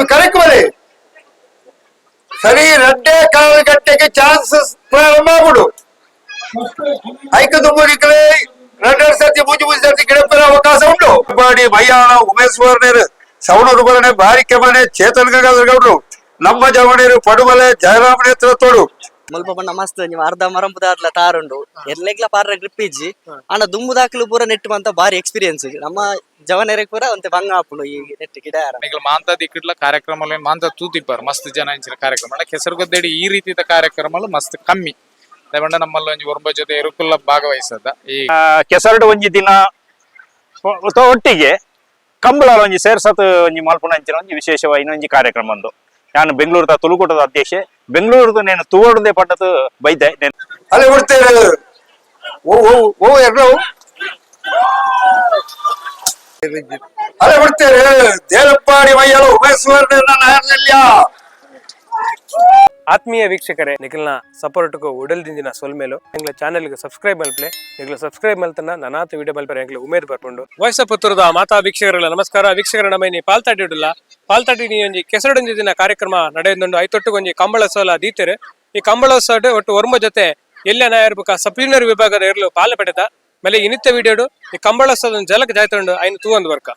ನಮ್ಗೆ ಕರೆಕ್ಟ್ ಬಲೆ ಸರಿ ರಡ್ಡೆ ಕಾಲು ಗಂಟೆಗೆ ಚಾನ್ಸಸ್ ಪ್ರಾರಂಭ ಆಗ್ಬಿಡು ಐಕ ದುಮ್ಮಡಿಕಲೇ ಎರಡೆರಡು ಸರ್ತಿ ಮೂಜಿ ಮೂಜಿ ಸರ್ತಿ ಗಿಡಪ್ಪನ ಅವಕಾಶ ಉಂಟು ಬಾಡಿ ಮಯ್ಯಾಳ ಉಮೇಶ್ ವರ್ಣರ್ ಸವಣೂರು ಬರನೆ ಬಾರಿ ಕೆಮನೆ ಚೇತನ್ ಗಂಗಾಧರ್ ಗೌಡ್ರು ನಮ್ಮ ಜವಣರು ಪಡುಮಲೆ ಜಯರಾಮ ನೇತೃತ್ವಡು ಮುಲ್ಪ ಬಣ್ಣ ಮಸ್ತ್ ನೀವು ಅರ್ಧ ಮರಂಪುದಾದ್ಲ ತಾರುಂಡು. ಎರ್ಲೆಗ್ಲ ಪಾರ ಗ್ರಿಪ್ ಇಜ್ಜಿ ಆಂಡ ದುಮ್ಮು ದಾಖಲು ಪೂರ ನೆಟ್ ಮಂತ ಬಾರಿ ಎಕ್ಸ್ಪೀರಿಯನ್ಸ್ ನಮ್ಮ ಜವನೆರೆಗ್ ಪೂರ ಒಂತೆ ಬಂಗ ಆಪುಂಡು ಈ ನೆಟ್ ಗಿಡ ಮಾಂತ ದಿಕ್ಕಿಡ್ಲ ಕಾರ್ಯಕ್ರಮ ಮಾಂತ ತೂತಿಪ್ಪಾರ ಮಸ್ತ್ ಜನ ಇಂಚಿನ ಕಾರ್ಯಕ್ರಮ. ಕೆಸರು ಗದ್ದೆಡಿ ಈ ರೀತಿಯ ಕಾರ್ಯಕ್ರಮ ಮಸ್ತ್ ಕಮ್ಮಿ. ಲೆವಂಡ ನಮ್ಮಲ್ಲಿ ಒಂಜಿ ಒರ್ಬ ಜೊತೆ ಇರುಕುಲ್ಲ ಭಾಗವಹಿಸದ. ಈ ಕೆಸರಡು ಒಂಜಿ ದಿನ ಒಟ್ಟಿಗೆ ಕಂಬಳ ಒಂಜಿ ಸೇರ್ಸತ್ ಒಂಜಿ ಮಲ್ಪುನ ಅಂಚಿನ ಒಂಜಿ ವಿಶೇಷವಾಗಿ ಒಂಜಿ ಕಾರ್ಯಕ್ರಮ ಒಂದು. ನಾನು ಬೆಂಗಳೂರದ ತುಳುಕೂಟದ ಅಧ್ಯಕ್ಷೆ బెంగళూరుకు నేను తోడుందే పడ్డతో బైతే నేను అలా కొడితే ఓ ఓ ఓ ఎట్లా అలా కొడితే దేలపాడి వయ్యలో ఉపేశ్వరుడు నాయనల్యా ಆತ್ಮೀಯ ವೀಕ್ಷಕರೇ, ನಿಖಿಲ್ನ ಸಪೋರ್ಟ್ಗೂ ಉಡಲ್ದಿಂದಿನ ಸೊಲ್ಮೇಲು ಚಾನೆಲ್ಗೆ ಸಬ್ಸ್ಕ್ರೈಬ್ ಮಲ್ಪಲೆ ನಿಗ್ಲ ಸಬ್ಸ್ಕ್ರೈಬ್ ಮಲ್ತನ ನನಾತ ವಿಡಿಯೋ ಮಲ್ಪರೆ ಎಂಗ್ಲ ಉಮೇದ್ ಬರ್ಕೊಂಡು. ವಯಸ್ಸ ಪುತ್ತೂರದ ಮಾತಾ ವೀಕ್ಷಕರಲ್ಲ ನಮಸ್ಕಾರ. ವೀಕ್ಷಕರ ನಮ್ಮನಿ ಪಾಲ್ತಾಟಿಡುಲ್ಲ ಪಾಲ್ತಾಟಿ ನೀ ಒಂಜಿ ಕೆಸರಡೊಂಜಿ ದಿನ ಕಾರ್ಯಕ್ರಮ ನಡೆಯೊಂದು ಐತೊಟ್ಟುಗೊಂಜಿ ಕಂಬಳ ಸೋಲ ದೀತೆರೆ. ಈ ಕಂಬಳ ಸೋಡ್ ಒಟ್ಟು ಒರ್ಮ ಜೊತೆ ಎಲ್ಲ ನಾಯರ್ಬುಕ ಸಬ್ಯೂನರ್ ವಿಭಾಗದ ಇರಲು ಪಾಲ ಪಡೆದ ಮೇಲೆ ಇನಿತ್ತ ವಿಡಿಯೋಡು ಈ ಕಂಬಳ ಸೋಲ ಜಲಕ್ ಜಾಯ್ತೊಂಡು ಐನು ತೂವೊಂದು ವರ್ಕ.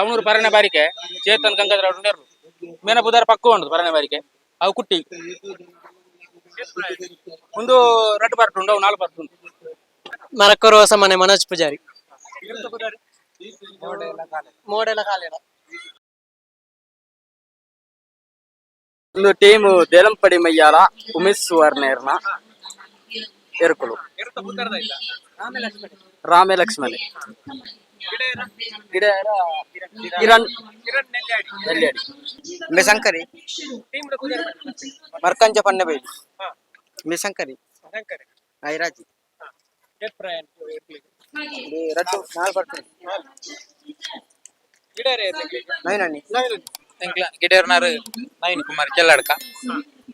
ಸವಣೂರು ಪರನೆ ಬಾರಿಕೆ ಚೇತನ್ ಗಂಗಾಧರ ಉಂಡರು ಮೇನ ಬುಧಾರ ಪಕ್ಕ ಉಂಡು ಪರನೆ ಬಾರಿಕೆ ಅವು ಕುಟ್ಟಿ ಒಂದು ರಡ್ಡು ಪಾರ್ಟ್ ಉಂಡು ಅವು ನಾಲ್ಕು ಪಾರ್ಟ್ ಉಂಡು ಮರಕ್ಕರು ಹೊಸ ಮನೆ ಮನೋಜ್ ಪೂಜಾರಿ ಮೋಡೆಲ ಕಾಲೇಡ ಒಂದು ಟೀಮ್ ದೇಲಂಪಡಿ ಮಯ್ಯಾಲ ಉಮೇಶ್ ಸುವರ್ಣೇರ್ನ ಎರ್ಕುಳು ರಾಮೆ ಲಕ್ಷ್ಮಣೆ ಗಿಡ ಕಿರಣ್. ಮರ್ಕಂಜ ಮೆಸಂಕರಿ ಐರಾಜಿ ರಡ್ಡು ನಾಲ್ಕು ಬರ್ತದೆ ನವೀನಣ್ಣಿ ಎಂಕ್ಲ ಗಿಡರ್ನಾರು ನವೀನ್ ಕುಮಾರ್ ಕೆಲ್ಲಡ್ಕ.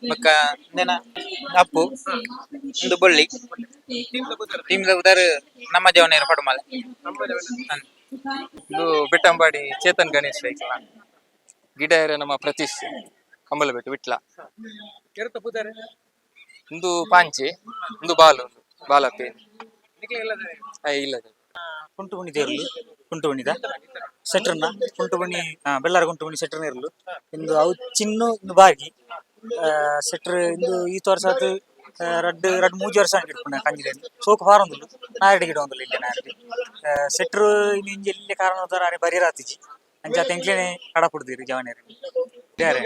ಮಕ್ಕ ನೆನ ಅಪ್ಪು. ಒಂದು ಬೊಳ್ಳಿ. ಟೀಮ್ ಉದಾರ್ ನಮ್ಮ ಜವನೇರು ಪಡುಮಲೆ ಇದು ಬಿಟ್ಟಂಬಾಡಿ ಚೇತನ್ ಗಣೇಶ್ ಐಕ್ಲ ಗಿಡ ನಮ್ಮ ಪ್ರತೀಶ್ ಕಂಬಲಬೆಟ್ಟು ವಿಟ್ಲ. ಒಂದು ಪಾಂಚಿ ಒಂದು ಬಾಲು ಒಂದು ಬಾಲಪ್ಪೆ ಇಲ್ಲ ಕುಂಟು ಬಣಿದ ಸೆಟ್ರನ್ನ ಕುಂಟು ಬಣಿ ಬೆಳ್ಳಾರ ಕುಂಟು ಬಣಿ ಇರಲು. ಇರ್ಲು ಇಂದು ಅವು ಚಿನ್ನು ಇಂದು ಬಾಗಿ ಸೆಟ್ರ್ ಇಂದು ಈ ತೋರ್ಸ ರಡ್ಡು ರಡ್ಡು ಮೂಜಿ ವರ್ಷ ಇಟ್ಕೊಂಡೆ ಕಂಜಿಲೇನು ಸೋಕು ಫಾರ್ ಒಂದುಲ್ಲು ನಾರಡಿ ಗಿಡ ಒಂದುಲ್ಲು ಇಲ್ಲೇ ನಾರಡಿ ಸೆಟ್ರು ಇನ್ನು ಇಂಜಿ ಇಲ್ಲೇ ಕಾರಣ ಹೋದಾರ ಅರೆ ಬರೀ ರಾತಿಜಿ ಅಂಚ ತೆಂಕ್ಲೇನೆ ಕಡ ಕುಡ್ದಿರಿ ಜವನೇರಿ ಬೇರೆ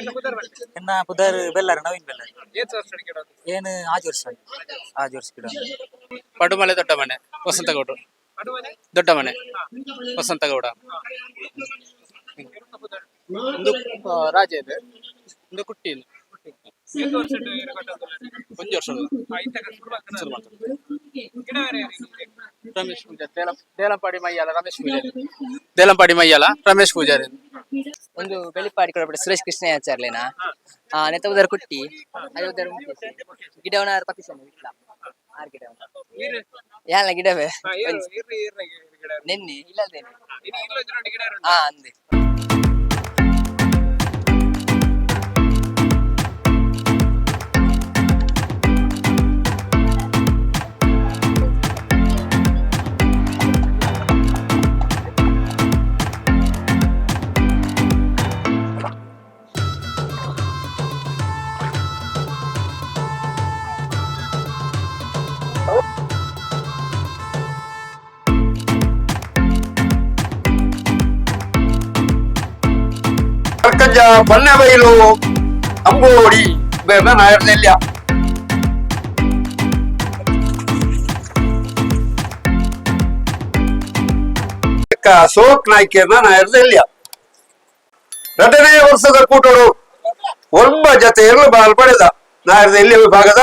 ಎನ್ನ ಪುದರ್ ಬೆಲ್ಲಾರ ನವೀನ್ ಬೆಲ್ಲಾರ ಏನು ಆಜು ವರ್ಷ ಆಜು ವರ್ಷ ಗಿಡ ಪಡುಮಲೆ ದೊಡ್ಡ ಮನೆ ವಸಂತಗೌಡ್ರು ದೊಡ್ಡ ಮನೆ ವಸಂತಗೌಡ ಒಂದು ಆ, ರಾಜ ಇದೆ ಒಂದು ಕುಟ್ಟಿ ವರ್ಷ ಶುರು ಮಾಡ್ತಾರೆ. ರಮೇಶ್ ಪೂಜಾರಿ ದೇಲ ದೇಲಂಪಾಡಿ ಮಯ್ಯಾಲ ರಮೇಶ್ ಪೂಜಾರಿ ದೇಲಂಪಾಡಿ ಮಯ್ಯಾಲ ರಮೇಶ್ ಪೂಜಾರಿ ಒಂದು ಬೆಳಿಪಾಡಿ ಕೂಡ ಸುರೇಶ್ ಕೃಷ್ಣ ಆಚಾರ್ಲೇನ ಆ ನೆತ್ತ ಉದರ ಕುಟ್ಟಿ ಅದೇ ಉದರ ಗಿಡವನ ಇಟ್ಲ ಆರ್ ಗಿಡ ಯಾಲ ಗಿಡವೇ ನಿನ್ನೆ ಇಲ್ಲದೇನೆ ಹಾ ಅಂದೆ ಅರ್ಕಂಜ ಬನ್ನಬೈಲು ಅಂಬೋಡಿ ಬೇಡ ನಾಯರ್ನಲ್ಯ ಸೋಕ್ ನಾಯ್ಕೇನ ನಾಯರ್ನಲ್ಯ ಎರಡನೇ ವರ್ಷದ ಕೂಟರು ಒಬ್ಬ ಜತೆಯಲ್ಲೂ ಬಾಲ್ ಪಡೆದ. ನಾಯರ್ನಲ್ಲಿ ವಿಭಾಗದ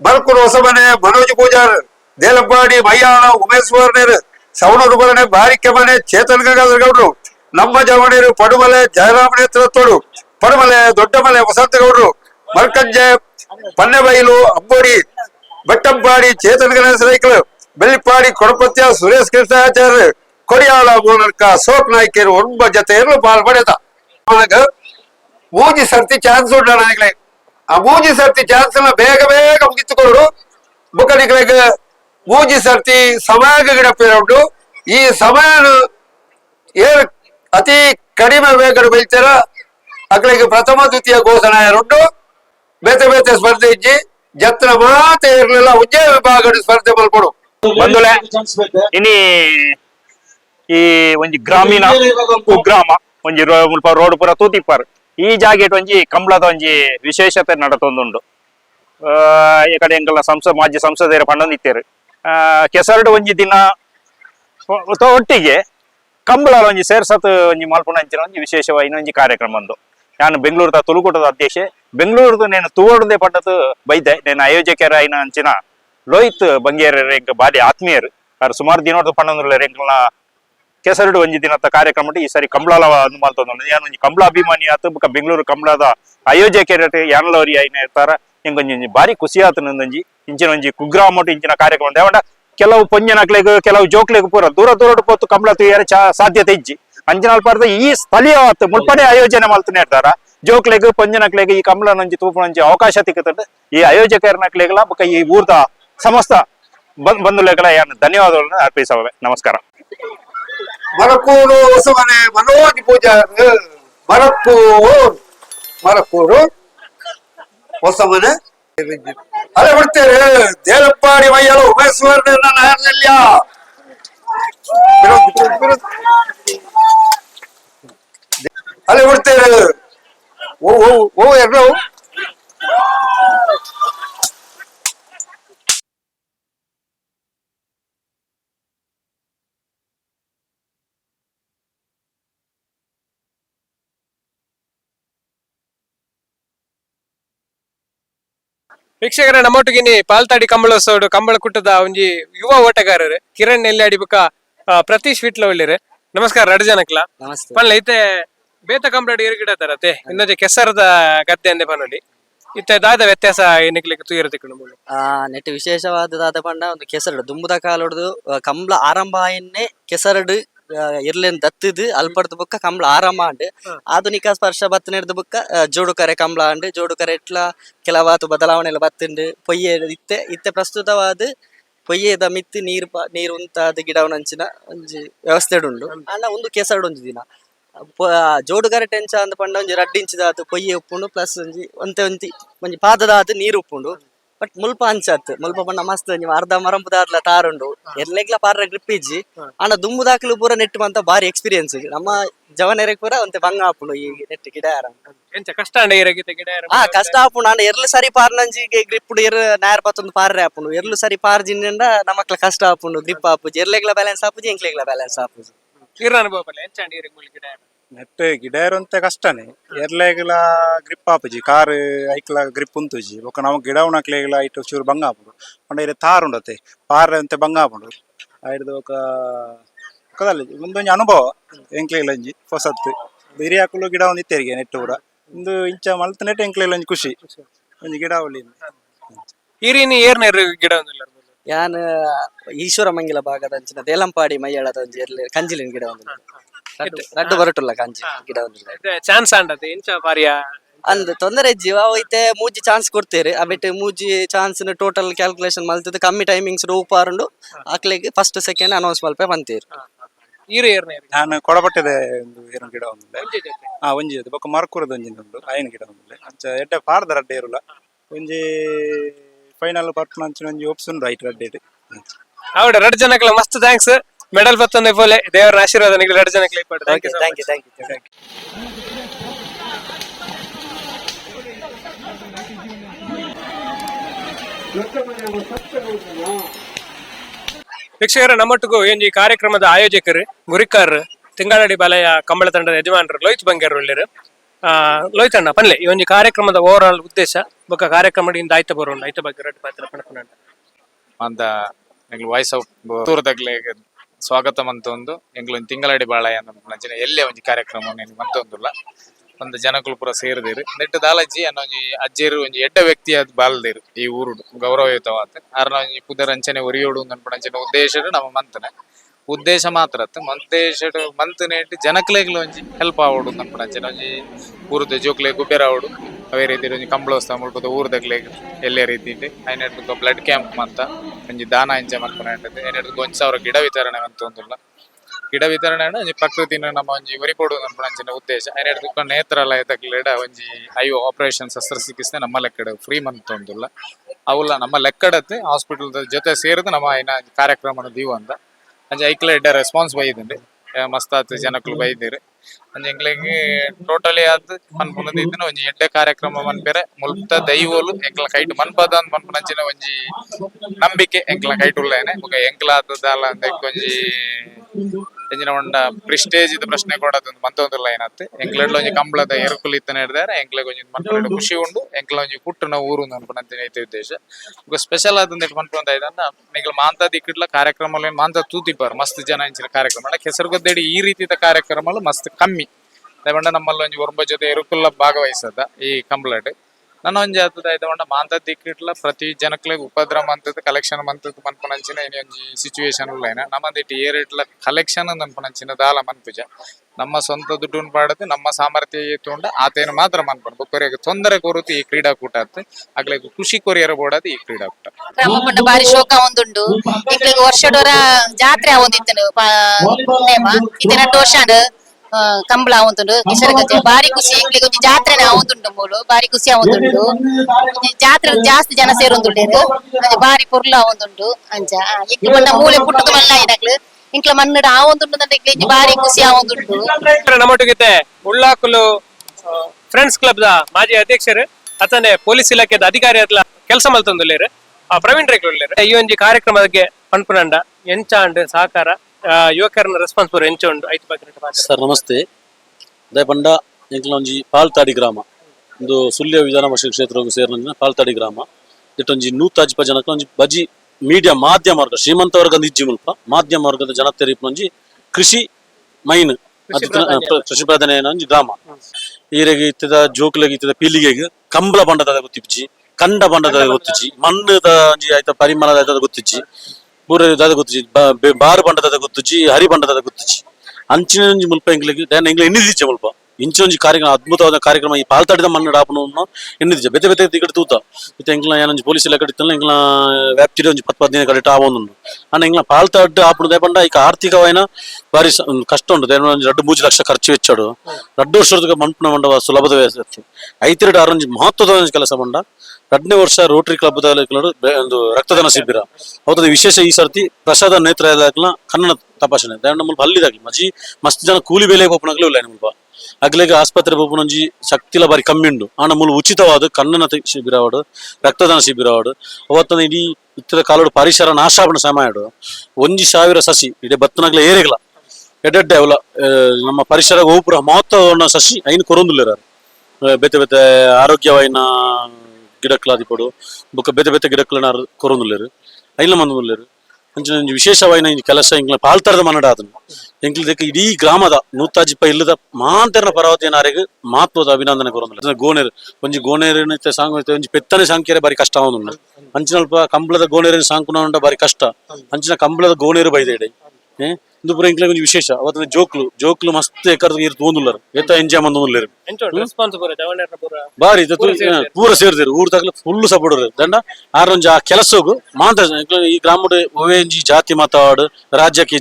ಬಲ್ಕುರು ಹೊಸಮನೆ, ಮನೋಜ್ ಪೂಜಾರ್ ದೇಲಪ್ಪಾಡಿ ಮಯ್ಯಾಳ ಉಮೇಶ್ ವರ್ಣರ್ ಸವಣೂರು ಬರನೆ ಬಾರಿಕೆ ಮನೆ ಚೇತನ್ ಗಂಗಾಧರ್ ಗೌಡ್ರು. ನಮ್ಮ ಜವಣಿರು ಪಡುಮಲೆ ಜಯರಾಮ ನೇತೃತ್ವರು ಪಡುಮಲೆ ದೊಡ್ಡಮಲೆ ವಸಂತಗೌಡರು ಮರ್ಕಂಜೆ ಪನ್ನೆಬೈಲು, ಅಂಬೋಡಿ, ಬೆಟ್ಟಂಪಾಡಿ, ಚೇತನ್ ಗಣೇಶ ರೈಕಲ್ ಬೆಳ್ಳಿಪಾಡಿ, ಕೊಡಪತ್ಯ, ಸುರೇಶ್ ಕೃಷ್ಣಾಚಾರ್ಯ ಕೊಡಿಯಾಳ ಮೂಲಕ ಸೋಪ್ ನಾಯ್ಕರು ಒಬ್ಬ ಜತೆಯನ್ನು ಪಾಲ್ ಪಡೆದ. ಮೂಜಿ ಸರ್ತಿ ಚಾನ್ಸ್ ಉಂಟು ನನಗೆ ಆ ಮೂಜಿ ಸರ್ತಿ ಚಾನ್ಸ್ ಬೇಗ ಬೇಗ ಮುಗಿತುಕೊಂಡು ಬುಕ್ಕಡಿಗಳಿಗೆ ಮೂಜಿ ಸರ್ತಿ ಸಮಯ ಗಿಡಪ್ಪ ಈ ಸಮಯ ಏನ್ ಅತಿ ಕಡಿಮೆ ವೇಗದ ಬೆಳಿತಾರ ಅಕ್ಕಳಿಗೆ ಪ್ರಥಮ, ದ್ವಿತೀಯ ಘೋಷಣಾ ಎರಡು. ಬೇತೆ ಬೇತೆ ಸ್ಪರ್ಧೆ ಇಜ್ಜಿ. ಜತ್ರ ಮಾತ್ರ ಇರ್ಲಿಲ್ಲ. ಉಜ್ಜಯ ವಿಭಾಗದ ಸ್ಪರ್ಧೆ ಮಲ್ಪಡು ಇನ್ನಿ ಇನಿ ಈ ಒಂಜಿ ಗ್ರಾಮೀಣ ಕುಗ್ರಾಮ ಮುಲ್ಪ ರೋಡ್ ಪೂರ ತೂತಿಪ್ಪಾರ ಈ ಜಾಗೆಟ್ ಒಂಜಿ ಕಂಬಳದ ಒಂಜಿ ವಿಶೇಷತೆ ನಡತೊಂದುಂಡು. ಈ ಕಡೆ ಎಂಕಲ್ಲ ಸಂಸದ, ಮಾಜಿ ಸಂಸದರು ಆ, ಕೆಸರಡು ಒಂಜಿ ದಿನ ಒಟ್ಟಿಗೆ ಕಂಬಳಲ್ಲಿ ಒಂಜಿ ಸೇರ್ಸತ್ ಒಂಜಿ ಮಲ್ಪುನ ಅಂಚಿನ ಒಂಜಿ ವಿಶೇಷವಾಗಿ ಒಂಜಿ ಕಾರ್ಯಕ್ರಮ ಒಂದು. ನಾನು ಬೆಂಗಳೂರು ತಾ ತುಳುಕೂಟದ ಅಧ್ಯಕ್ಷೆ. ಬೆಂಗಳೂರದು ನೇನು ತೂವಡದೆ ಪಟ್ಟದು ಬೈದೆ. ನೇನು ಆಯೋಜಕರ ಐನ ಅಂಚಿನ ಲೋಹಿತ್ ಬಂಗೇರ ರೇಂಕ್ ಬಾಲಿ ಆತ್ಮೀಯರು. ಅವ್ರು ಸುಮಾರು ದಿನದ ಪಣ್ಣೊಂದುಲ್ಲ ರೇಂಕ್ನ ಕೆಸರಿಡು ಒಂಜಿ ದಿನದ ಕಾರ್ಯಕ್ರಮ ಈ ಸಾರಿ ಕಂಬಳಲ ಅನುಮಾಲ್ತೊಂದು ಯಾನು ಒಂಜಿ ಕಂಬಳ ಅಭಿಮಾನಿ ಆತ ಬುಕ್ಕ ಬೆಂಗಳೂರು ಕಂಬಳದ ಆಯೋಜಕರ ಯಾನಲವರಿ ಐನ ಇರ್ತಾರ. ಹಿಂಗೊಂಜಿ ಬಾರಿ ಖುಷಿ ಆತನೊಂದೊಂಜಿ ಇಂಚಿನ ಒಂಜಿ ಕುಗ್ರಾಮೊಟ್ಟು ಇಂಚಿನ ಕಾರ್ಯಕ್ರಮ ದೇವಡ ಕೆಲವು ಪೊಂಜನಕ್ಲೆಗ್ ಕೆಲವು ಜೋಕ್ಲೆಗ್ ಪೂರ ದೂರ ದೂರ ಪೊತ್ತು ಕಂಬಳ ತುಯ್ಯಾರ ಸಾಧ್ಯತೆ ಇಜ್ಜಿ. ಅಂಜನಾಳ್ ಪಾರ್ದ ಈ ಸ್ಥಳೀಯ ಮುಲ್ಪನೆ ಆಯೋಜನೆ ಮಲ್ತನೆ ಇರ್ತಾರ ಜೋಕ್ಲೆಗ್ ಪೊಂಜನಕ್ಲೆಗ್ ಈ ಕಂಬಳ ನಂಜಿ ತೂಪುನಂಜಿ ಅವಕಾಶ ತಿಕ್ಕತಂಡ ಈ ಆಯೋಜಕರನಕ್ಲೆಗ್ಲ ಬೊಕ ಈ ಊರ್ದ ಸಮಸ್ತ ಬಂದ್ ಬಂಧುಲೆಗಳ ಯಾನ್ ಧನ್ಯವಾದಗಳನ್ನು ಅರ್ಪಿಸವೆ ನಮಸ್ಕಾರ. ಮರಕೂರು ಹೊಸಮನೆ ಮನೋಜ್ ಪೂಜಾರ್ ಮರಕ್ಕೂರು ಮರಕ್ಕೂರು ಹೊಸಮನೆ. ಅಲೆ ಬಿಡ್ತೇವೆ ದೇಲಪ್ಪಾಡಿ ಮೈಯಲು ಉಮೇಶ್ವರ ನಾಯರ್ನಲ್ಯ ಅಲೆ ಬಿಡ್ತೇವೆ ಓ ಓ ಓ ಎರಡು ವೀಕ್ಷಕರೇ ನಮ್ಮೊಟ್ಟಿಗಿನಿ ಪಾಲ್ತಾಡಿ ಕಂಬಳೋತ್ಸವ ಕಂಬಳ ಕುಟ್ಟದ ಒಂಜಿ ಯುವ ಓಟಗಾರರು ಕಿರಣ್ ನೆಲ್ಲಾಡಿ ಬುಕ್ಕ ಆ, ಪ್ರತೀಶ್ ವಿಟ್ಲ ಒಳ್ಳಿರು ನಮಸ್ಕಾರ ರಡ್ ಜನಕ್ಲ ನಮಸ್ತೆ ಇತ್ತೆ ಬೇತ ಕಂಬಳಡಿ ಇರುಗಿಡ ತರತೆ ಇನ್ನೊಂದು ಕೆಸರದ ಗದ್ದೆ ಅಂದೆ ಪನೊಲಿ ಇತ್ತೆ ದಾದ ವ್ಯತ್ಯಾಸ ಏನಕ್ಕೆ ತೂಯರ ತಿಕ್ಕೊಂಡು ಆ ನೆಟ್ ವಿಶೇಷವಾದದಾದ ಪಂಡ ಒಂದು ಕೆಸರಡು ದುಂಬುದ ಕಾಲೊಡ್ದು ಕಂಬಳ ಆರಂಭ ಆಯನ್ನೇ ಕೆಸರಡು ಇರ್ಲೆನ್ ದತ್ತಿದ್ ಅಲ್ಪಡ್ದ ಬುಕ್ಕ ಕಂಬಳ ಆರಾಮ ಅಂಡ್ ಆಧುನಿಕ ಸ್ಪರ್ಶ ಬತ್ತ ನೆಡ್ದು ಬುಕ್ಕ ಜೋಡುಕರೆ ಕಂಬಳ ಅಂಡ್ ಜೋಡುಕರೆ ಇಟ್ಲ ಕೆಲವಾತು ಬದಲಾವಣೆ ಎಲ್ಲ ಬತ್ತುಂಡು ಪೊಯ್ಯೆ ಇತ್ತೆ ಇತ್ತೆ ಪ್ರಸ್ತುತವಾದ ಪೊಯ್ಯೆದ ಮಿತ್ತಿ ನೀರು ನೀರು ಉಂತಾದ ಗಿಡವನಂಚಿನ ಒಂಜಿ ವ್ಯವಸ್ಥೆ ಉಂಡು ಅಣ್ಣ ಒಂದು ಕೆಸರುಡು ದಿನ. ಜೋಡುಗರೆ ಟೆಂಚ ಅಂತ ಪಂಡ ಒಂಜಿ ರಡ್ಡ್ ಇಂಚಿದಾತು ಪೊಯ್ಯೆ ಉಪ್ಪುಂಡು ಪ್ಲಸ್ ಒಂಜಿ ಒಂತೆ ಒಂತಿ ಒಂಜಿ ಪಾದದಾತು ನೀರು ಉಪ್ಪುಂಡು ಬಟ್ ಮುಲ್ಪ ಅಂಚಾತ್. ಮುಲ್ಪ ಪಂಡ ಮಸ್ತ್. ಒಂಜಿ ಅರ್ಧ ಮರಂಪುದಾದ್ಲ ತಾರುಂಡು. ಎರ್ಲೆಗ್ಲ ಪಾರ್ರೆ ಗ್ರಿಪ್ ಇಜ್ಜಿ ಆಂಡ ದುಂಬು ದಾಖಲು ಪೂರ ನೆಟ್ ಮಂತ ಬಾರಿ ಎಕ್ಸ್ಪೀರಿಯನ್ಸ್ ನಮ್ಮ ಜವನೆರೆಗ್ ಪೂರ ಒಂತೆ ಬಂಗ ಆಪುಂಡು ಈ ನೆಟ್ ಗಿಡ ಎಂಚ ಕಷ್ಟ ಅಂಡ ಇರಗಿತೆ ಗಿಡ ಏರ ಆ ಕಷ್ಟ ಆಪುಂಡು. ಆಂಡ ಎರ್ಲು ಸರಿ ಪಾರ್ನಂಜಿಗೆ ಗ್ರಿಪ್ ಎರ್ ನಾಯರ್ ಪತ್ತೊಂದು ಪಾರ್ರೆ ಆಪುಂಡು. ಎರ್ಲು ಸರಿ ಪಾರ್ ಜಿನ್ನೆಂಡ ನಮಕ್ಲ ಕಷ್ಟ ಆಪುಂಡು. ಗ್ರಿಪ್ ಆಪುಜಿ ಎರ್ಲೆಗ್ಲ ಬ್ಯಾಲೆನ್ಸ್ ಆಪುಜಿ ಎಂಕ್ಲೆಗ್ಲ ಬ್ಯಾಲೆನ್ಸ್ ಆಪುಜಿ ಅನುಭವ ಎಂಚ ಅಂಡ ಇರಗ್ ಗಿಡ ಏರ ಗಿಡ ಗಿಡೇರಂತೆ ಕಷ್ಟನೇ. ಎರ್ಲೆಗ್ಲ ಗ್ರಿಪ್ ಆಪುಜಿ ಕಾರ್ ಐಕ್ಲ ಗ್ರಿಪ್ ಉಂತುಜಿ. ಬೊಕ್ಕ ನಮಕ್ ಗಿಡ ಉಣಕ್ಲೆಗ್ಲ ಐಟ್ ಚೂರು ಬಂಗ ಆಪುಡು ಪಂಡ ಇರೆ ತಾರ್ ಉಂಡತೆ ಪಾರ್ ಅಂತೆ ಬಂಗ ಆಪುಂಡು ಐಡ್ದು ಬೊಕ ಕದಲ್ಲ ಒಂದೊಂಜಿ ಅನುಭವ. ಎಂಕ್ಲೆಗ್ಲ ಒಂಜಿ ಹೊಸತ್ತು. ಬೇರೆ ಹಾಕಲು ಗಿಡ ಒಂದು ಇತ್ತೇರಿಗೆ ನೆಟ್ಟು ಕೂಡ. ಒಂದು ಇಂಚ ಮಲ್ತ ನೆಟ್ಟು ಎಂಕ್ಲೆಗ್ಲ ಒಂಜಿ ಖುಷಿ. ಒಂಜಿ ಗಿಡ ಒಳ್ಳಿ ಈರಿನಿ ಏರ್ನೇರು ಗಿಡ ಒಂದಿಲ್ಲ. ಯಾನ್ ಈಶ್ವರ ಮಂಗಿಲ ಭಾಗದ ಅಂಚಿನ ದೇಲಂಪಾಡಿ ಮೈಯಳದ ಒಂಜಿ ಎರ್ಲೆ ಕಂಜಿಲಿನ ಗಿಡ ಒಂದು ರಡ್ಡು ಬರಟುಲ್ಲ ಕಂಜಿ ಗಿಡ ಒಂದು ಚಾನ್ಸ್ ಅಂಡತೆ ಎಂಚ ಪಾರಿಯ ಅಂದ್ ತೊಂದರೆ ಜೀವ ಹೋಯ್ತೆ ಮೂಜಿ ಚಾನ್ಸ್ ಕೊಡ್ತೇರಿ. ಅಬಿಟ್ ಮೂಜಿ ಚಾನ್ಸ್ ಟೋಟಲ್ ಕ್ಯಾಲ್ಕುಲೇಷನ್ ಮಲ್ತದ. ಕಮ್ಮಿ ಟೈಮಿಂಗ್ಸ್ ಉಪಾರುಂಡು ಅಕ್ಲೆಗ್ ಫಸ್ಟ್ ಸೆಕೆಂಡ್ ಅನೌನ್ಸ್ ಮಲ್ಪೆ ಬಂತೀರಿ. ಈರ ಏರ್ನ ಏರ್ ನಾನು ಕೊಡಪಟ್ಟಿದೆ ಒಂದು ಏನು ಗಿಡ ಆ ಒಂಜಿ ಜೊತೆ? ಹಾ ಒಂಜಿ ಅದು ಬೊಕ ಮರ್ಕುರದ ಒಂಜಿ ಉಂಡು ಆಯನ ಗಿಡ ಒಂದು ಅಂಚ ಎಡ್ಡೆ ಪಾರ್ದ ರಡ್ಡೆ ಇರುಲ ಒಂಜಿ ಫೈನಲ್ ಅಂಚಿನ ಒಂಜಿ ಒಪ್ಸುಂಡು ರೈಟ್ ರಡ್ಡೆ ಅವಡ ರಡ್ ಜನಕ್ಲ ಮಸ್ತ್ ಥ್ಯಾಂಕ್ಸ್ ಮೆಡಲ್ ಬತ್ತಂದೆ ಪೋಲೆ ದೇವರ ಆಶೀರ್ವಾದ ನಿಗ್ಲ ರಡ್ ಜನಕ್ಲ ಇಪ್ಪಡು thank you thank you thank you thank you ವೀಕ್ಷಕರ ನಮ್ಮೊಟ್ಟಿಗೂ ಏನ್ ಈ ಕಾರ್ಯಕ್ರಮದ ಆಯೋಜಕರು ಗುರಿಕಾರ್ ತಿಂಗಳಡಿ ಬಾಲಯ ಕಂಬಳ ತಂಡದ ಯಜಮಾನರು ಲೋಹಿತ್ ಬಂಗೇರ್ ಅಣ್ಣ ಪನ್ಲೆ ಈ ಒಂದು ಕಾರ್ಯಕ್ರಮದ ಓವರ್ ಆಲ್ ಉದ್ದೇಶ, ಬೊಕ್ಕ ಕಾರ್ಯಕ್ರಮದಿಂದ ಆಯ್ತು ಬರೋಣ ಆಯ್ತ ಬಗ್ಗೆ ರಡ್ ಪಾತ್ರ ಪಣಪುನ ಅಂದ ಎಂಗ್ಲ ವಾಯ್ಸ್ ಆಫ್ ತೂರದಗ್ಲೆ ಸ್ವಾಗತ ಮಂತೊಂದು ಎಂಗ್ಲು ಒಂಜಿ ತಿಂಗಳಡಿ ಬಾಳಯ ನಂಚಿನ ಎಲ್ಲೇ ಒಂಜಿ ಕಾರ್ಯಕ್ರಮ ಮಂತೊಂದುಲ್ಲ ಒಂದು ಜನಕುಲು ಪೂರ ಸೇರಿದಿರು. ನೆಟ್ಟು ದಾಲಜ್ಜಿ ಅನ್ನೋ ಒಂಜಿ ಒಂದು ಒಂಜಿ ಎಡ್ಡ ವ್ಯಕ್ತಿ ಅದು ಬಾಲ್ದಿರು ಈ ಊರುಡು, ಗೌರವಯುತವಾದ. ಆರ್ನ ಒಂಜಿ ಪುದರ್ ಅಂಚನೆ ಒರಿಯೋಡು ಅಂದ್ಪಡ ಅಂಚನೆ ಉದ್ದೇಶ ನಮ್ಮ ಮಂತನೆ. ಉದ್ದೇಶ ಮಾತ್ರ ಮಂತ್ ಮಂತನೇಟ್ ಜನಕ್ಲೆಗ್ಲ ಒಂಜಿ ಹೆಲ್ಪ್ ಆವಡು ಅಂಚನೆ ಒಂಜಿ ಊರದ ಜೋಕ್ಲೆ ಗುಬ್ಬೆರ ಆವಡು. ಅವೇ ರೀತಿ ಒಂಜಿ ಕಂಬಳೋತ್ಸವ ಮುಳ್ಪದ ಊರದಗ್ಲೆ ಎಲ್ಲೇ ರೀತಿ ಐನೆಡ್ದು ಬ್ಲಡ್ ಕ್ಯಾಂಪ್ ಮಂತ, ಒಂಜಿ ದಾನ ಇಂಚೆ ಮಲ್ಪನೆ ಐನೆಡ್ದು ಒಂಜಿ ಸಾವಿರ ಗಿಡ ವಿತರಣೆ ಅಂತ ಒಂದುಲ್ಲ. ಗಿಡ ವಿತರಣೆ ಒಂಜಿ ಪ್ರಕೃತಿನ ನಮ್ಮ ಒಂಜಿ ಒರಿಪೋಡು ಅಂಚಿನ ಉದ್ದೇಶ. ಐನೆಡ್ ತುಕ್ಕ ನೇತ್ರಾಲಯದಕ್ಲೆಡ ಒಂಜಿ ಐಒ ಆಪರೇಷನ್ ಶಸ್ತ್ರಚಿಕಿತ್ಸೆ ನಮ್ಮ ಲೆಕ್ಕಡ ಫ್ರೀ ಮಂತ್ ಒಂದುಲ್ಲ. ಅವುಲ್ಲ ನಮ್ಮ ಲೆಕ್ಕಡತ್ತೆ ಹಾಸ್ಪಿಟಲ್ ಜೊತೆ ಸೇರಿದು ನಮ್ಮ ಐನ ಕಾರ್ಯಕ್ರಮ ದೀವು ಅಂತ ಅಂಚೆ ಐಕ್ಲ ಎಡ್ಡೆ ರೆಸ್ಪಾನ್ಸ್ ಬೈದಂಡೆ ಮಸ್ತ್ ಆತ್ ಜನಕ್ಕಲು ಬೈದೆರ್. ಅಂಜ ಎಂಕ್ಲೆಗ್ ಟೋಟಲಿ ಆದ್ ಮನ್ಪುನದ ಇದ್ದಿನ ಒಂಜಿ ಎಡ್ಡೆ ಕಾರ್ಯಕ್ರಮ ಮನ್ಪೆರೆ ಮುಲ್ಪ್ತ ದೈವೋಲು ಎಂಕ್ಲ ಕೈಟ್ ಮನ್ಪದ ಅಂತ ಮನ್ಪುನಂಚಿನ ಒಂಜಿ ನಂಬಿಕೆ ಎಂಕ್ಲ ಕೈಟ್ ಉಳ್ಳೇನೆ. ಬೊಕ ಎಂಕ್ಲ ಆತದಾಲ ಅಂತ ಒಂಜಿ ಎಂಜಿನ ಒಂಡ ಪ್ರಿಸ್ಟೇಜ್ ಇದು ಪ್ರಶ್ನೆ ಕೊಡೋದೊಂದು ಮಂತೊಂದಿಲ್ಲ ಏನತ್ತೆ ಎಂಕ್ಲೆಡ್ಲ ಒಂಜಿ ಕಂಬಳದ ಎರುಕುಲು ಇತ್ತನ ಹಿಡ್ದಾರೆ ಎಂಕ್ಲೆಗ್ ಒಂಜಿ ಮನ್ಪುನ ಖುಷಿ ಉಂಡು ಎಂಕ್ಲ ಒಂಜಿ ಕುಟ್ಟುನ ಊರು ಅನ್ಪಣಂತಿನ ಐತೆ ಉದ್ದೇಶ. ಬೊಕ ಸ್ಪೆಷಲ್ ಆದಂತ ಮನ್ಪುಂದ ಇದನ್ನ ನಿಗಲ್ ಮಾಂತ ದಿಕ್ಕಿಡ್ಲ ಕಾರ್ಯಕ್ರಮ ಮಾಂತ ತೂತಿಪಾರ್ ಮಸ್ತ್ ಜನ ಇಂಚಿನ ಕಾರ್ಯಕ್ರಮ. ಕೆಸರುಗದ್ದೆಡಿ ಈ ರೀತಿದ ಕಾರ್ಯಕ್ರಮಗಳು ಮಸ್ತ್ ಕಮ್ಮಿ. ದಯವಂಡ ನಮ್ಮಲ್ಲಿ ಒಂಜಿ ಒರ್ಬ ಜೊತೆ ಎರಕುಲ್ಲ ಭಾಗವಹಿಸದ ಈ ಕಂಬ್ಳಡ್. ನನ್ನ ಒಂಜಿ ಐತ ಮಾಂತ ದಿಕ್ಕಿಟ್ಲ ಪ್ರತಿ ಜನಕ್ಲೆಗ್ ಉಪದ್ರ ಮಂತದ ಕಲೆಕ್ಷನ್ ಮಂತದ ಮನ್ಪನಂಚಿನ ಒಂಜಿ ಸಿಚುವೇಶನ್ ಉಳ್ಳೇನ ಏರ್ ಇಟ್ಲ ಕಲೆಕ್ಷನ್ ಮನ್ಪನಂಚಿನ ದಾಲ ಮನ್ಪುಜ. ನಮ್ಮ ಸ್ವಂತ ದುಡ್ಡು ಪಾಡದು, ನಮ್ಮ ಸಾಮರ್ಥ್ಯ ಏತುಂಡ ಆತೇನು ಮಾತ್ರ ಮನ್ಪಡು. ಬೊಕ್ಕರಿಗೆ ತೊಂದರೆ ಕೊರತೆ ಈ ಕ್ರೀಡಾಕೂಟ ಅತ್ ಆಗ್ಲೆ ಖುಷಿ ಕೊರಿಯರ ಬೋಡದು ಈ ಕ್ರೀಡಾಕೂಟ. ಕ್ರಮಗೊಂಡ ಬಾರಿ ಶೋಕ ಒಂದುಂಡು. ಇಕ್ಲಿಗೆ ಜಾತ್ರೆ ಒಂದಿತ್ತು ನೇಮ. ಕಂಬಳ ಆವೊಂದುಂಡು ಕಿಶರಗಜ್ಜೆ ಬಾರಿ ಖುಷಿ. ಎಂಕ್ಲಿಗೆ ಒಂಜಿ ಜಾತ್ರೆನೆ ಆವೊಂದುಂಡು ಮೂಲು ಬಾರಿ ಖುಷಿ ಆವಂತುಂಡು ಜಾತ್ರೆ ಜಾಸ್ತಿ ಜನ ಸೇರೊಂದುಂಡು ಬಾರಿ ಪೊರ್ಲು ಆವೊಂದುಂಡು ಅಂಜ ಇಕ್ಲು ಮಣ್ಣ ಮೂಲೆ ಪುಟ್ಟದ ಮಲ್ಲ ಐನಕ್ಲು ಇಂಕ್ಲ ಮನ್ನಡ ಆವೊಂದುಂಡು ಇಕ್ಲಿಗೆ ಬಾರಿ ಖುಷಿ ಆವೊಂದುಂಡು ನಮ್ಮೊಟ್ಟಿಗೆ ಉಳ್ಳಾಕುಲು ಫ್ರೆಂಡ್ಸ್ ಕ್ಲಬ್ ದ ಮಾಜಿ ಅಧ್ಯಕ್ಷರು ಅತನೆ ಪೊಲೀಸ್ ಇಲಾಖೆದ ಅಧಿಕಾರಿ ಅದ್ಲ ಕೆಲಸ ಮಲ್ತಂದುಲ್ಲೇರು. ಆ ಪ್ರವೀಣ್ ರೇಗ್ಲುಳ್ಳೇರು ಈ ಒಂಜಿ ಕಾರ್ಯಕ್ರಮಕ್ಕೆ ಪನ್ಪುನಂಡ ಎಂಚಾಂಡ್ ಸಹಕಾರ. ಯುವಕರನ್ನ ರೆಸ್ಪಾನ್ಸ್ ಪೂರ ಎಂಚ ಉಂಡು ಐದು ಬಗ್ಗೆ ಸರ್ ನಮಸ್ತೆ. ದಯಪಂಡ ಎಂಕ್ಲ ಒಂಜಿ ಪಾಲ್ತಾಡಿ ಗ್ರಾಮ. ಒಂದು ಸುಳ್ಯ ವಿಧಾನಸಭಾ ಕ್ಷೇತ್ರಕ್ಕೆ ಸೇರಿನ ಪಾಲ್ತಾಡಿ ಗ್ರಾಮ. ಇಟ್ಟೊಂಜಿ ನೂತಾಜ್ ಜನಕ ಒಂಜಿ ಬಜಿ ಮೀಡಿಯಾ ಮಾಧ್ಯಮ ವರ್ಗ ಶ್ರೀಮಂತ ವರ್ಗದ ಇಜ್ಜಿ ಮುಲ್ಪ. ಮಾಧ್ಯಮ ವರ್ಗದ ಜನತೆ ಒಂಜಿ ಕೃಷಿ ಮೈನ್. ಕೃಷಿ ಪ್ರಾಧಾನ್ಯ. ಒಂಜಿ ಗ್ರಾಮ. ಈರೆಗೆ ಇತ್ತದ ಜೋಕ್ಲೆಗೆ ಇತ್ತದ ಪೀಲಿಗೆಗೆ ಕಂಬಳ ಬಂಡದ ಗೊತ್ತಿಜ್ಜಿ ಕಂಡ ಬಂಡದ ಗೊತ್ತಿಜ್ಜಿ ಮಣ್ಣದ ಒಂಜಿ ಆಯ್ತ ಪರಿಮಳದ ಗೊತ್ತಿಜ್ಜಿ. ಪೂರ ದಾದ ಗೊತ್ತಿಜ್ಜಿ ಬ- ಬೆ- ಬಾರು ಬಂಡದ ಗೊತ್ತಿಜ್ಜಿ ಹರಿ ಬಂಡದ ಗೊತ್ತಿಜ್ಜಿ ಅಂಚಿನ ಒಂಜಿ ಮುಲ್ಪ ಎಂಗ್ಲಿಗೆ ದಾನ ಎಂಗ್ಲ ಎನ್ನಿದಿಜ್ಜೆ ಮುಲ್ಪ ಇಂಚೊಂಜಿ ಕಾರ್ಯಕ್ರಮ ಅದ್ಭುತವಾದ ಕಾರ್ಯಕ್ರಮ ಈ ಪಾಲ್ತಾಡಿದ ಮಣ್ಣು ಆಪನವನ್ನು ಎನ್ನಿದಿಜ್ಜೆ ಬೆತೆ ಬೆತೆ ತಿಗಡ್ ತೂತ ಇತ್ತೆ ಎಂಗ್ಲ ಏನೊಂಜಿ ಪೊಲೀಸ್ ಇಲಾಖೆ ಇತ್ತಲ್ಲ ಎಂಗ್ಲ ವ್ಯಾಪ್ತಿಡ್ ಒಂಜಿ ಪತ್ತು ಹದಿನೈದು ಕಡೆ ಆವೊಂದು ಅಣ್ಣ ಎಂಗ್ಲ ಪಾಲ್ತಾಡ್ ಆಪುನ ದೇಪಂಡ ಈಗ ಆರ್ಥಿಕವಾಯಿನ ಬಾರಿ ಸ- ಕಷ್ಟ ಉಂಟು ದೇನ ಒಂಜಿ ರಡ್ಡು ಮೂಜಿ ಲಕ್ಷ ಖರ್ಚು ವೆಚ್ಚಡು ರಡ್ಡು ವರ್ಷದ ಮಂಪನ ಮಂಡವ ಸುಲಭದ ವ್ಯವಸ್ಥೆ ಐತಿರಡು ಆರೊಂಜಿ ಮಹತ್ವದ ಒಂಜಿ ಕೆಲಸ ಮಂಡ ಎರಡನೇ ವರ್ಷ ರೋಟರಿ ಕ್ಲಬ್ ಒಂದು ರಕ್ತದಾನ ಶಿಬಿರ. ಹೌದು ವಿಶೇಷ ಈ ಸರ್ತಿ ಪ್ರಸಾದ ನೇತ್ರ ಕನ್ನಡ ತಪಾಸಣೆ. ದಾಂಡ ಮುಲ್ಪ ಮಜಿ ಮಸ್ತ್ ಜನ ಕೂಲಿ ಬೆಲೆ ಪೋಪನಗ್ಲೇ ಇಲ್ಲ ಮುಲ್ಪ ಅಗ್ಲೆಗೆ ಆಸ್ಪತ್ರೆ ಪೋಪನೊಂಜಿ ಶಕ್ತಿಲ ಬಾರಿ ಕಮ್ಮಿ ಉಂಡು. ಆನ ಮೂಲ ಉಚಿತವಾದ ಕನ್ನಡ ಶಿಬಿರ ಅವಡು ರಕ್ತದಾನ ಶಿಬಿರ ಅವಡು ಅವತ್ತನ ಇಡೀ ಇತರ ಕಾಲೋಡು ಪರಿಸರ ನಾಶಾಪಣ ಸಮಯ ಸಮಯ ಒಂಜಿ ಸಾವಿರ ಸಸಿ, ಇಡೀ ಬತ್ತನಗ್ಲ ಏರೆಗ್ಲ. ಎಡ್ಡೆಡ್ಡೆ ಅವಲ ನಮ್ಮ ಪರಿಸರ ಗೋಪುರ ಮಹತ್ವ ಸಸಿ ಐನು ಕೊರೊಂದುಲ್ಲೆರ ಬೇತೆ ಬೇತೆ ಆರೋಗ್ಯವಾಯಿನ ಗಿಡಕ್ಲಾದಿಪಡು ಬೊಕ್ಕ ಬೇತೆ ಬೇತೆ ಗಿಡಕ್ಲನ ಕೊರೊಂದುಲ್ಲೆರು, ಐಲ ಮಂದುಲ್ಲೆರು ಅಂಚಿನ ಒಂಜಿ ವಿಶೇಷವಾಯಿನ ಈ ಕೆಲಸ ಇಂಗ್ಲ ಪಾಲ್ತಾರದ ಮನಡ ಅದನ್ನು ಎಂಕ್ಲದಕ್ಕೆ ಇಡೀ ಗ್ರಾಮದ ನೂತಾಜಿಪ್ಪ ಇಲ್ಲದ ಮಾಂತೆರ್ನ ಪರ್ವತಿಯನಾರೆಗ್ ಮಹತ್ವದ ಅಭಿನಂದನೆ ಕೊರೊಂದುಲ್ಲ ಗೋನೇರು ಒಂಜಿ ಗೋನೇರಿನ ಸಾಂಗ್ ಒಂಜಿ ಪೆತ್ತನೆ ಸಾಂಕೆರೆ ಬಾರಿ ಕಷ್ಟ ಆವೊಂದುಂಡು ಅಂಚಿನಲ್ಪ ಕಂಬಳದ ಗೋನೇರಿನ ಸಾಂಕುನ ಬಾರಿ ಕಷ್ಟ. ಅಂಚಿನ ಕಂಬಳದ ಗೋನೇರು ಬೈದೇಡೆ. ಇಂದು ಪೂರ ಇಂಕ್ಲೆ ಒಂಜಿ ವಿಶೇಷ. ಅವತ್ತಿನ ಜೋಕ್ಲು ಜೋಕ್ಲು ಮಸ್ತ್ ಎಕರ್ದ ಇರ್ ತೋಂದುಲ್ಲರು ಎತ್ತ ಎಂಜಾಯ್ ಪೂರ ಬಾರಿ ಪೂರ. ಸೇರ್ದಿರು. ಊರ್ ತಗ್ಲ ಫುಲ್ ಸಪೋರ್ಟ್ ದಂಡ ಆರೊಂಜಿ ಆ ಕೆಲಸಗು ಮಾಂತ ಈ ಗ್ರಾಮದ ಒವೇಂಜಿ ಜಾತಿ ಮಾತಾಡು ರಾಜ್ಯಕ್ಕೆ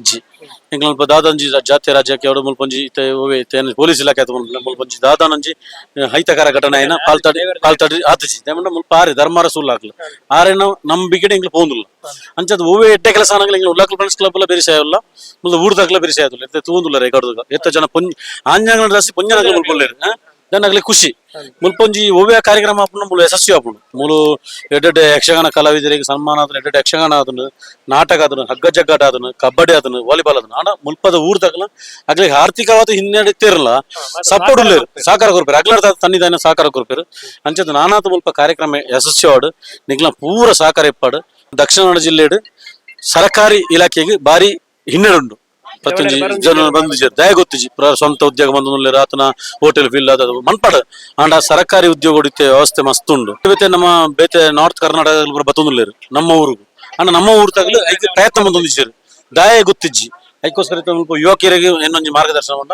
ಇಜ್ಜಿ ಎಂಗ್ಲ ದಾದಂಜಿ ಜಾತಿ ರಾಜ್ಯಕ್ಕೆ ಎರಡು ಮುಲ್ಪೊಂಜಿ ಇತ್ತೆ ಒವೆ ತೇನ್ ಪೊಲೀಸ್ ಇಲಾಖೆ ಆತ ಮುಲ್ಪೊಂಜಿ ದಾದಾನಂಜಿ ಹೈತಕರ ಘಟನೆ ಏನ? ಪಾಲ್ತಾಡಿ ಪಾಲ್ತಾಡಿ ಆತಜಿ ದೇಮಂಡ ಮುಲ್ಪ ಆರೆ ಧರ್ಮಾರ ಸುಳ್ಳು ಹಾಕ್ಲು. ನಮ್ಮ ನಂಬಿಕೆ ಇಂಗ್ಲ ಪೋಂದುಲ್ಲ. ಅಂಚದ ಒವೆ ಎಡ್ಡೆ ಕೆಲಸ ಆನಗ್ಲ ಇಂಗ್ಲ ಉಲ್ಲಾಕ್ಲ ಫ್ರೆಂಡ್ಸ್ ಕ್ಲಬ್ ಎಲ್ಲ ಬೇರೆ ಸಾಯಲ್ಲ. ಮುಲ್ದ ಊರ್ ದಾಕ್ಲ ಬೇರೆ ಸಾಯಲ್ಲ ಎತ್ತೆ ತೂಂದುಲ್ಲ ರೇಖಾಡ್ದಾಗ ಎತ್ತ ಜನ ಪೊಂಜ್ ಆಂಜಾಂಗನ ರಾಸಿ ಪೊಂಜನಗ್ಲ ಮುಲ್ಪೊಲ್ಲೇರು ದನಗ್ಲಿ ಖುಷಿ. ಮುಲ್ಪೊಂಜಿ ಒವ್ವೆ ಕಾರ್ಯಕ್ರಮ ಆಪುಂಡು ಮುಲು ಯಶಸ್ವಿ ಆಪುಂಡು. ಮುಲು ಎಡ್ಡೆ ಯಕ್ಷಗಾನ ಕಲಾವಿದರಿಗೆ ಸನ್ಮಾನ ಆದನು ಎಡ್ಡೆಡ್ಡೆ ಯಕ್ಷಗಾನ ಆದನು ನಾಟಕ ಆದನು ಹಗ್ಗ ಜಗ್ಗಾಟ ಆದನು ಕಬಡ್ಡಿ ಆದನು ವಾಲಿಬಾಲ್ ಆದನು ಆಂಡ ಮುಲ್ಪದ ಊರ್ ತಗಲ ಅಗ್ಲಿಗೆ ಆರ್ಥಿಕವಾದ ಹಿನ್ನಡೆತಿರಲ್ಲ ಸಪೋರ್ಟ್ ಉಳ್ಳೇರು ಸಾಕಾರ ಕೊರ್ಪೇರು ಅಗ್ಲಾಡ ತನ್ನಿದಾನ ಸಹಕಾರ ಕೊರ್ಪೇರು ಅಂಚದ ನಾನಾತ ಮುಲ್ಪ ಕಾರ್ಯಕ್ರಮ ಯಶಸ್ವಿ ಆಡು ನಿಗ್ಲ ಪೂರ ಸಹಕಾರ ಇಪ್ಪಾಡು. ದಕ್ಷಿಣ ಕನ್ನಡ ಜಿಲ್ಲೆಡು ಸರಕಾರಿ ಇಲಾಖೆಗೆ ಬಾರಿ ಹಿನ್ನಡೆ ಉಂಡು. ಪ್ರತಿಯೊಂದು ಜನ ಬಂದು ದಯ ಗೊತ್ತಿಜಿ ಪ್ರ- ಸ್ವಂತ ಉದ್ಯೋಗ ಬಂದ ಆತನ ಹೋಟೆಲ್ ಫೀಲ್ಡ್ ಅದು ಮನ್ಪಡ. ಅಂಡ ಸರ್ಕಾರಿ ಉದ್ಯೋಗ ಹೊಡಿತೆ ವ್ಯವಸ್ಥೆ ಮಸ್ತ್ ಉಂಡು ಇವತ್ತೆ ನಮ್ಮ ಬೇತೆ ನಾರ್ತ್ ಕರ್ನಾಟಕದಲ್ಲಿ ಬತ್ತೊಂದುಲ್ಲೇರು ನಮ್ಮ ಊರಿಗೂ. ಅಂಡ ನಮ್ಮ ಊರು ತಗಲು ಐದು ಪ್ರಯತ್ನ ಬಂದೊಂದಿದ್ದಾರೆ ದಯ ಗೊತ್ತಿಜ್ಜಿ ಅದಕ್ಕೋಸ್ಕರ ಸ್ವಲ್ಪ ಯುವಕರಿಗೆ ಇನ್ನೊಂದು ಮಾರ್ಗದರ್ಶನ ಮಾಡ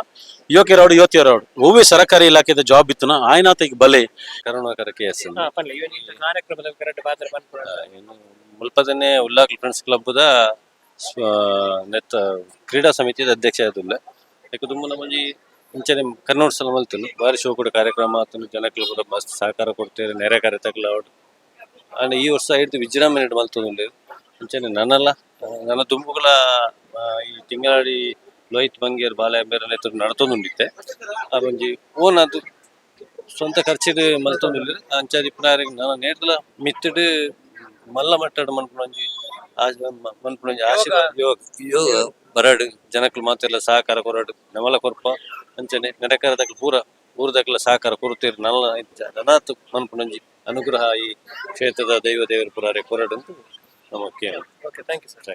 ಯುವಕರವಡು ಯುವತಿಯರವಡು ಹೂವಿ ಸರ್ಕಾರಿ ಇಲಾಖೆದ ಜಾಬ್ ಇತ್ತು ಆಯ್ನಾತ ಈಗ ಬಲೆ. ಕರುಣಾಕರ ಕೆ ಎಸ್ ಮುಲ್ಪದನೆ ಉಲ್ಲಾಕ್ ಫ್ರೆಂಡ್ಸ್ ಕ್ಲಬ್ದ ನೆತ್ತ ಕ್ರೀಡಾ ಸಮಿತಿಯ ಅಧ್ಯಕ್ಷ ಆದುಲ್ಲೆ ಯಾಕೆ ತುಂಬ ನಮ್ಮಂಜಿ ಇಂಚನೆ ಕನ್ನಡ ಸಲ ಮಲ್ತನು ಬಾರಿ ಶೋ ಕೂಡ ಕಾರ್ಯಕ್ರಮ ಆತನು ಜನಕ್ಕೆ ಕೂಡ ಮಸ್ತ್ ಸಹಕಾರ ಕೊಡ್ತೇವೆ ನೆರೆ ಕಾರ್ಯ ತಗ್ಲ ಅವ್ರು. ಅಂಡ್ ಈ ವರ್ಷ ಹಿಡಿದು ವಿಜೃಂಭಣೆ ಮಲ್ತೊಂದು ಇಂಚನೆ ನನ್ನಲ್ಲ ಆ, ನನ್ನ ತುಂಬುಗಳ ಈ ತಿಂಗಳಾಡಿ ಲೋಹಿತ್ ಬಂಗೇರ್ ಬಾಲ ಬೇರೆ ನೇತೃತ್ವ ನಡ್ತೊಂದುಂಡಿತ್ತೆ ಅದೊಂಜಿ ಓನ್ ಅದು. ಸ್ವಂತ ಮಲ್ತೊಂದುಲ್ಲೆ ಅಂಚಾದಿ ಪುನಾರಿಗೆ ನಾನು ನೇರ್ಲ ಮಿತ್ತುಡು ಮಲ್ಲ ಮಟ್ಟಡು ಮ- ಮನ್ಪುಣಂಜಿ ಆಶೀರ್ವಾದ. ಯೋಗ. ಯೋಗ. ಬರಡು. ಜನಕ್ಲು ಮಾತೆಲ್ಲ ಸಹಕಾರ ಕೊರಡು. ನಮಲ ಕೊರ್ಪ ಅಂಚನೆ. ನೆರೆಕರದಕ್ಲು ಪೂರ. ಊರದಕ್ಲ ಸಹಕಾರ ಕೊರುತ್ತೀರಿ ನಲ್ಲ ನನಾತು ಮನ್ಪುಣಂಜಿ ಅನುಗ್ರಹ ಈ ಕ್ಷೇತ್ರದ ದೈವ ದೇವರ ಪುರಾರೆ ಕೊರಡು ಅಂತ ನಮಗೆ ಓಕೆ ಥ್ಯಾಂಕ್ ಯು ಸರ್